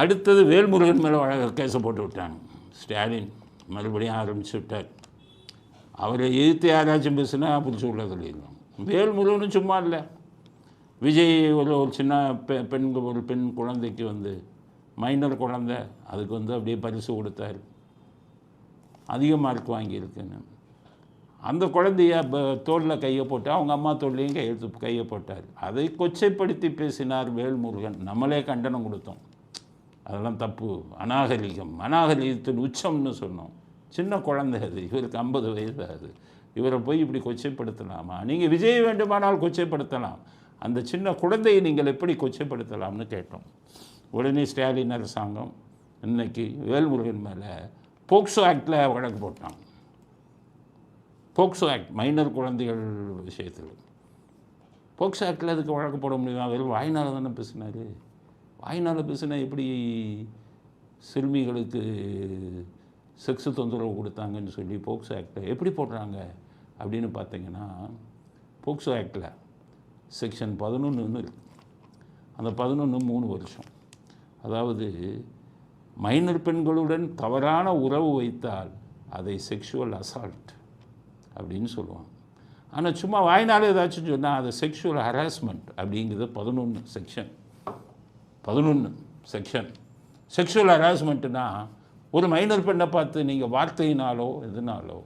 அடுத்தது வேல்முருகன் மேலே வழக்க கேஸை போட்டு விட்டாங்க. ஸ்டாலின் மறுபடியும் ஆரம்பிச்சு விட்டார். அவரை எதிர்த்து யாராச்சும் பேசுனா பிடிச்சி உள்ள சொல்லிடுவோம் வேல்முருகனும் சும்மா இல்லை. விஜய் ஒரு ஒரு சின்ன பெ பெண் ஒரு பெண் குழந்தைக்கு வந்து மைனர் குழந்தை அதுக்கு வந்து அப்படியே பரிசு கொடுத்தாரு. அதிக மார்க் வாங்கியிருக்குன்னு. அந்த குழந்தைய தோளில் கையை போட்டு அவங்க அம்மா தோல்லையும் கையெழுத்து கையை போட்டார். அதை கொச்சைப்படுத்தி பேசினார் வேல்முருகன். நம்மளே கண்டனம் கொடுத்தோம். அதெல்லாம் தப்பு. அநாகரிகம். அநாகரிகத்தின் உச்சம்னு சொன்னோம். சின்ன குழந்தை அது. இவருக்கு ஐம்பது வயது அது. இவரை போய் இப்படி கொச்சைப்படுத்தலாமா? நீங்கள் விஜய் வேண்டுமானால் கொச்சைப்படுத்தலாம். அந்த சின்ன குழந்தையை நீங்கள் எப்படி கொச்சைப்படுத்தலாம்னு கேட்டோம். உடனே ஸ்டாலின் அரசாங்கம் இன்னைக்கு வேல்முருகன் மேலே போக்சோ ஆக்டில் வழக்கு போட்டான். போக்சோ ஆக்ட் மைனர் குழந்தைகள் விஷயத்தில். போக்சோ ஆக்டில் அதுக்கு வழக்கு போட முடியுமா? வெறும் வாய்னால் தானே பேசினார். வாயினால் பேசினா எப்படி சிறுமிகளுக்கு செக்ஸு தொந்தரவு கொடுத்தாங்கன்னு சொல்லி போக்சோ ஆக்டில் எப்படி போடுறாங்க அப்படின்னு பார்த்தீங்கன்னா போக்சோ ஆக்டில் செக்ஷன் பதினொன்றுன்னு இருக்குது அந்த பதினொன்று மூணு வருஷம். அதாவது மைனர் பெண்களுடன் தவறான உறவு வைத்தால் அதை செக்ஷுவல் அசால்ட் அப்படின்னு சொல்லுவாங்க. ஆனால் சும்மா வாய்னால ஏதாச்சும் சொன்னால் அதை செக்ஷுவல் ஹராஸ்மெண்ட் அப்படிங்கிறது பதினொன்று செக்ஷன் பதினொன்று செக்ஷன் செக்ஷுவல் ஹராஸ்மெண்ட்டுனா ஒரு மைனர் பெண்ணை பார்த்து நீங்கள் வார்த்தையினாலோ எதுனாலோ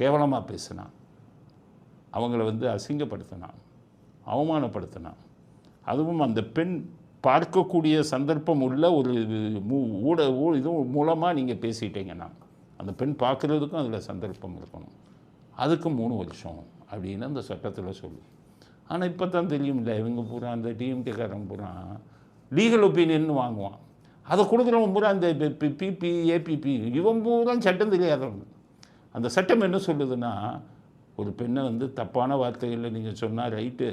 கேவலமாக பேசினா அவங்கள வந்து அசிங்கப்படுத்தினான் அவமானப்படுத்தினான். அதுவும் அந்த பெண் பார்க்கக்கூடிய சந்தர்ப்பம் உள்ள ஒரு மூ ஊட ஊ இது மூலமாக நீங்கள் பேசிட்டீங்கன்னா அந்த பெண் பார்க்குறதுக்கும் அதில் சந்தர்ப்பம் இருக்கணும். அதுக்கு மூணு வருஷம் அப்படின்னு அந்த சட்டத்தில் சொல்லு. ஆனால் இப்போ தான் தெரியும் இல்லை இவங்க பூரா அந்த டிஎம்கேக்காரன் பூரா லீகல் ஒப்பீனியன் வாங்குவான். அதை கொடுக்குறவங்க பூரா அந்த பிபி ஏபிபி இவன் பூரா சட்டம் தெரியாதவங்க அந்த சட்டம் என்ன சொல்லுதுன்னா ஒரு பெண்ணை வந்து தப்பான வார்த்தைகளில் நீங்கள் சொன்னால் ரைட்டு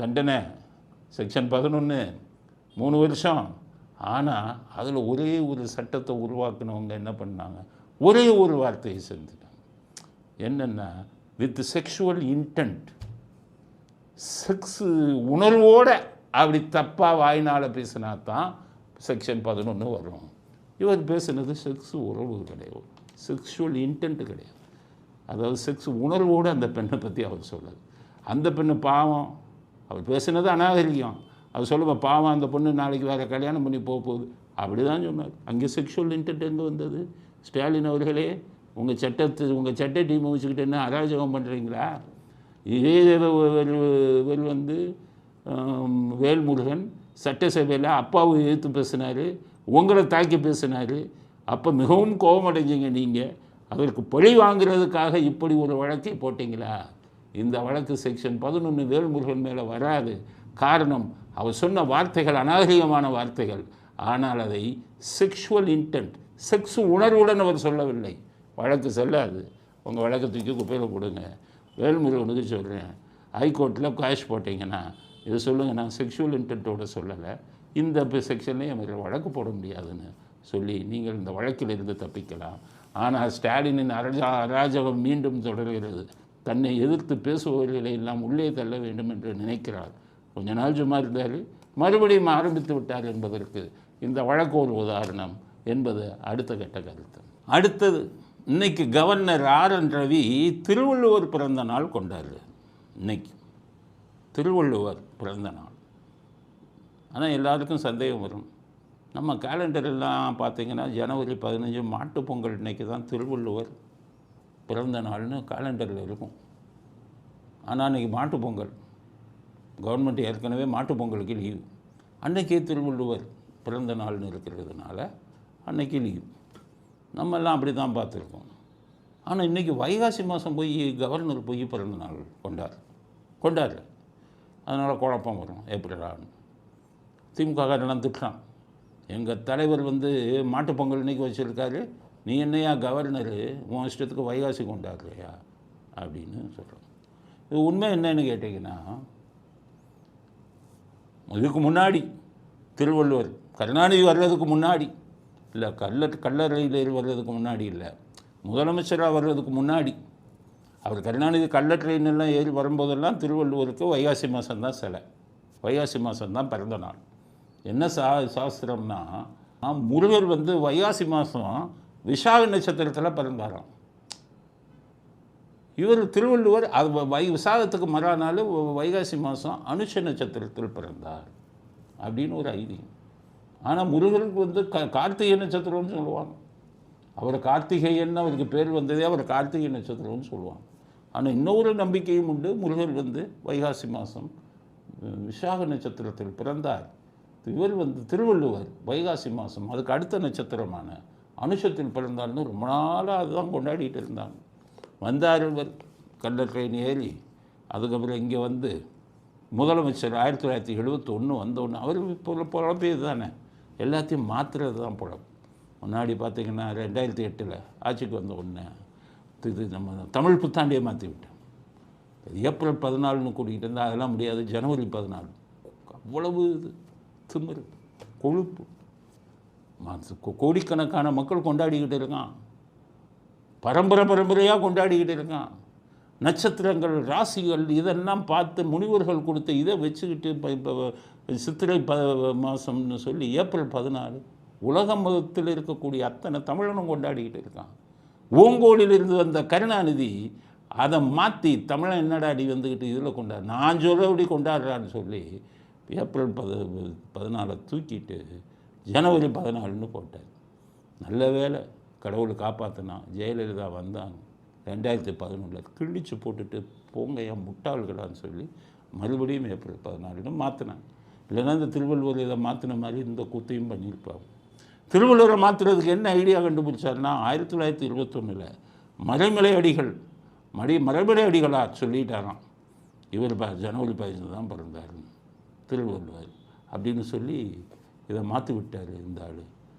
தண்டனை செக்ஷன் பதினொன்று மூணு வருஷம். ஆனால் அதில் ஒரே ஒரு சட்டத்தை உருவாக்குனவங்க என்ன பண்ணாங்க? ஒரே ஒரு வார்த்தையை செஞ்சுட்டாங்க. என்னென்னா வித் செக்ஷுவல் இன்டென்ட் செக்ஸு உணர்வோடு அப்படி தப்பாக வாய்னால் பேசினா தான் செக்ஷன் பதினொன்று வரும். இவர் பேசுனது செக்ஸ் உறவு கிடையாது. செக்ஷுவல் இன்டென்ட் கிடையாது. அதாவது செக்ஸ் உணர்வோடு அந்த பெண்ணை பற்றி அவர் சொல்லுது அந்த பெண்ணு பாவம். அவர் பேசுனது அநாகரிகம். அவர் சொல்லுவா பாவம் அந்த பொண்ணு நாளைக்கு வேறு கல்யாணம் பண்ணி போக போகுது. அப்படி தான் சொன்னார். அங்கே செக்ஷுவல் இன்டென்ட் எங்கே வந்தது? ஸ்டாலின் அவர்களே உங்கள் சட்டத்தை உங்கள் சட்ட டீமை வச்சுக்கிட்டு என்ன அராஜகம் பண்ணுறீங்களா இதே இவர் வந்து வேல்முருகன் சட்டசபையில் அப்பாவை எதிர்த்து பேசினார் உங்களை தாக்கி பேசினார். அப்போ மிகவும் கோபமடைஞ்சிங்க நீங்கள் அதற்கு பழி வாங்குறதுக்காக இப்படி ஒரு வழக்கை போட்டிங்களா? இந்த வழக்கு செக்ஷன் பதினொன்று வேல்முருகன் மேலே வராது. காரணம் அவர் சொன்ன வார்த்தைகள் அநாகரிகமான வார்த்தைகள். ஆனால் அதை செக்ஷுவல் இன்டென்ட் செக்ஸ் உணர்வுடன் அவர் சொல்லவில்லை. வழக்கு செல்லாது. உங்கள் வழக்கை தூக்கி குப்பையில் கொடுங்க வேல்முருகனுக்கு சொல்கிறேன் ஹைகோர்ட்டில் கேஷ் போட்டிங்கன்னா இதை சொல்லுங்கள் நான் செக்ஷுவல் இன்டென்ட்டோட சொல்லலை. இந்த செக்ஷன்லேயே எங்களை வழக்கு போட முடியாதுன்னு சொல்லி நீங்கள் இந்த வழக்கில் இருந்து தப்பிக்கலாம். ஆனால் ஸ்டாலினின் அரஜா அராஜகம் மீண்டும் தொடர்கிறது. தன்னை எதிர்த்து பேசுபவர்களை எல்லாம் உள்ளே தள்ள வேண்டும் என்று நினைக்கிறார். கொஞ்ச நாள் சும்மா இருந்தார். மறுபடியும் ஆரம்பித்து விட்டார் என்பதற்கு இந்த வழக்கு ஒரு உதாரணம் என்பது அடுத்த கட்ட கருத்து. அடுத்தது இன்னைக்கு governor R N Ravi Thiruvalluvar பிறந்த நாள் கொண்டாடுறார். இன்னைக்கு. திருவள்ளுவர் பிறந்த நாள். ஆனால் எல்லாருக்கும் சந்தேகம் வரும். நம்ம கேலண்டர் எல்லாம் பார்த்தீங்கன்னா ஜனவரி பதினஞ்சு மாட்டுப் பொங்கல் இன்னைக்கு தான் திருவள்ளுவர் பிறந்த நாள்னு கேலண்டரில் இருக்கும். ஆனால் அன்றைக்கி மாட்டு பொங்கல். கவர்மெண்ட் ஏற்கனவே மாட்டு பொங்கலுக்கு லீவு அன்னைக்கே திருவள்ளுவர் பிறந்த நாள்னு இருக்கிறதுனால அன்னைக்கு லீவு நம்மெல்லாம் அப்படி தான் பார்த்துருக்கோம். ஆனால் இன்றைக்கி வைகாசி மாதம் போய் கவர்னர் போய் பிறந்த நாள் கொண்டார் கொண்டார் அதனால் குழப்பம் வரும் ஏப்ரலான்னு திமுககாரெல்லாம் திட்டுறான். எங்கள் தலைவர் வந்து மாட்டுப் பொங்கல் இன்றைக்கி வச்சுருக்காரு. நீ என்னையா கவர்னரு உன் இஷ்டத்துக்கு வைகாசி கொண்டாடுறியா? அப்படின்னு சொல்கிறோம் இது உண்மை என்னன்னு கேட்டிங்கன்னா இதுக்கு முன்னாடி திருவள்ளுவர் கருணாநிதி வர்றதுக்கு முன்னாடி இல்லை கல்ல கல்லறையில் வர்றதுக்கு முன்னாடி இல்லை. முதலமைச்சராக வர்றதுக்கு முன்னாடி. அவர் கருணாநிதி கள்ள ட்ரெயின் எல்லாம் ஏறி வரும்போதெல்லாம் திருவள்ளுவருக்கு வைகாசி மாதம்தான் சிலை. வைகாசி மாதம்தான் பிறந்த நாள். என்ன சா சாஸ்திரம்னா முருகர் வந்து வைகாசி மாதம் விஷாக நட்சத்திரத்தில் பிறந்தாராம். இவர் திருவள்ளுவர் அது வ- வை விசாகத்துக்கு மறுநாள் வைகாசி மாதம் அனுஷ நட்சத்திரத்தில் பிறந்தார். அப்படின்னு ஒரு ஐதீகம். ஆனால் முருகருக்கு வந்து க கார்த்திகை நட்சத்திரம்னு சொல்லுவாங்க. அவர் கார்த்திகேயன் அவருக்கு பேர் வந்ததே அவர் கார்த்திகை நட்சத்திரம்னு சொல்லுவாங்க. ஆனால் இன்னொரு நம்பிக்கையும் உண்டு. முருகர் வந்து வைகாசி மாதம் விசாக நட்சத்திரத்தில் பிறந்தார். இவர் வந்து திருவள்ளுவர் வைகாசி மாதம் அதுக்கு அடுத்த நட்சத்திரமான அனுஷத்தில் பிறந்தார்னு ரொம்ப நாளாக அதுதான் கொண்டாடிட்டு இருந்தாங்க. வந்தார் இவர் கள்ள ட்ரெயின் ஏறி அதுக்கப்புறம் இங்கே வந்து முதலமைச்சர் ஆயிரத்தி தொள்ளாயிரத்தி எழுபத்தொன்று வந்தோன்னு அவர் இப்போ புலப்பேது தானே. எல்லாத்தையும் மாற்றுறது தான் புலம் முன்னாடி பார்த்தீங்கன்னா ரெண்டாயிரத்தி எட்டில் ஆட்சிக்கு வந்த உடனே இது நம்ம தமிழ் புத்தாண்டியை மாற்றி விட்டேன். ஏப்ரல் பதினாலுன்னு கூட்டிகிட்டு இருந்தால் அதெல்லாம் முடியாது ஜனவரி பதினாலு. அவ்வளவு இது திமிரு கொழுப்பு. கோடிக்கணக்கான மக்கள் கொண்டாடிக்கிட்டு இருக்கான். பரம்பரை பரம்பரையாக கொண்டாடிக்கிட்டு இருக்கான். நட்சத்திரங்கள் ராசிகள் இதெல்லாம் பார்த்து முனிவர்கள் கொடுத்த இதை வச்சுக்கிட்டு இப்போ இப்போ சித்திரை ப மாதம்னு சொல்லி ஏப்ரல் பதினாறு உலகம் மதத்தில் இருக்கக்கூடிய அத்தனை தமிழனும் கொண்டாடிக்கிட்டு இருக்கான். ஓங்கோலிலிருந்து வந்த கருணாநிதி அதை மாற்றி தமிழன் என்னடா அடி வந்துக்கிட்டு இதில் கொண்டாடு நான் சொல்லபடி கொண்டாடுறான்னு சொல்லி ஏப்ரல் பத பதினாலை தூக்கிட்டு ஜனவரி பதினாலுன்னு போட்டார். நல்ல வேளை கடவுளை காப்பாற்றினா ஜெயலலிதா வந்தாங்க ரெண்டாயிரத்தி பதினொன்றில் கிழிச்சு போட்டுட்டு போங்கையா முட்டாள்களான்னு சொல்லி மறுபடியும் ஏப்ரல் பதினாலுன்னு மாற்றினாங்க இல்லைன்னா இந்த திருவள்ளுவர் இதை மாற்றின மாதிரி இந்த கூத்தையும் பண்ணியிருப்பாங்க. திருவள்ளுவரை மாற்றுறதுக்கு என்ன ஐடியா கண்டுபிடிச்சாருன்னா ஆயிரத்தி தொள்ளாயிரத்தி இருபத்தொன்னில் மறைமலை அடிகள் மடி மறைமலை அடிகளாக சொல்லிட்டாராம். இவர் ப ஜனவரி பதினஞ்சு தான் பிறந்தார் திருவள்ளுவர் அப்படின்னு சொல்லி இதை மாற்றி விட்டார் இந்த ஆள்.